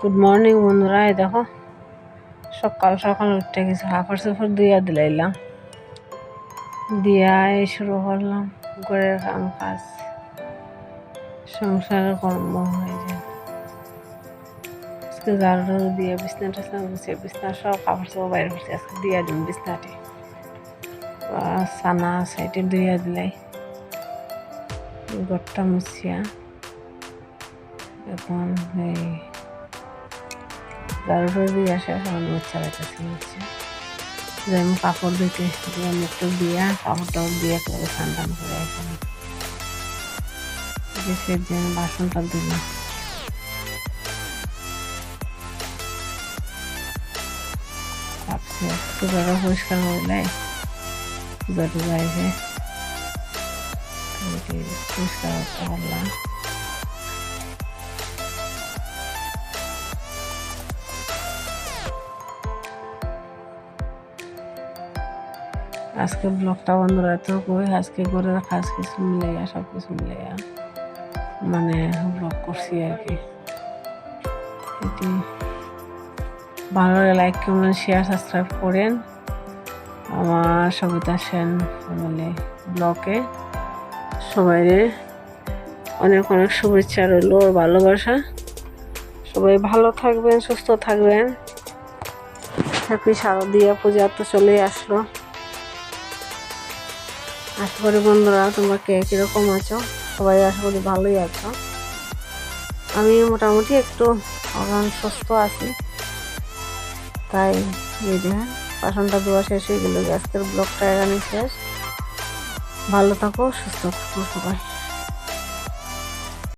Good morning বন্ধুরা, এই দেখো। সকাল সকাল উঠে গেছে। হাফার সাফার দিয়া দিলাইলাম। দিয়া শুরু করলাম। ঘরের কাম কাজ সংসারের কর্ম হয়ে যায়। আজকে ঝাড়ু দিয়ে বিছনা টিছনা গুছিয়ে, বিছনা সব কাপড় সব বাইরে করছি। আজকে দিয়া দিন বিছনাটি। সানা সাইডে দিয়া দিলাই। ঘরটা মুছিয়া। এখন এই ঝাড়ু দিয়ে আসে এখন মুচ্ছা রাখতেছি মুচ্ছে যেমন কাপড় দিতে দিয়ে একটু দিয়া কাপড় দিয়ে করে ঠান্ডান করে এখানে গ্যাসের যে বাসনটা দিলাম। একটু করে পরিষ্কার করলে জটু গাইছে পরিষ্কার করতে পারলাম। আজকে ব্লগটা বন্ধুরা তো কই, আজকে করে কাজ কিছু মিলে সব কিছু মিলে মানে ব্লগ করছি আর কি। এটি ভালো লাইক কমেন্ট শেয়ার সাবস্ক্রাইব করেন আমার সবিতা সেন ফ্যামিলি ব্লগে সবাই অনেক অনেক শুভেচ্ছা রইল ভালোবাসা। সবাই ভালো থাকবেন, সুস্থ থাকবেন। হ্যাপি শারদীয়া পূজা তো চলে আসলো। আশা করি বন্ধুরা, তোমরা কে কীরকম আছো? সবাই আশা করি ভালোই আছো। আমি মোটামুটি একটু সুস্থ আছি। তাই এই বাসনটা দেওয়া শেষ হয়ে গেল। আজকের ব্লগটা এখানে শেষ। ভালো থাকো, সুস্থ থাকো সবাই।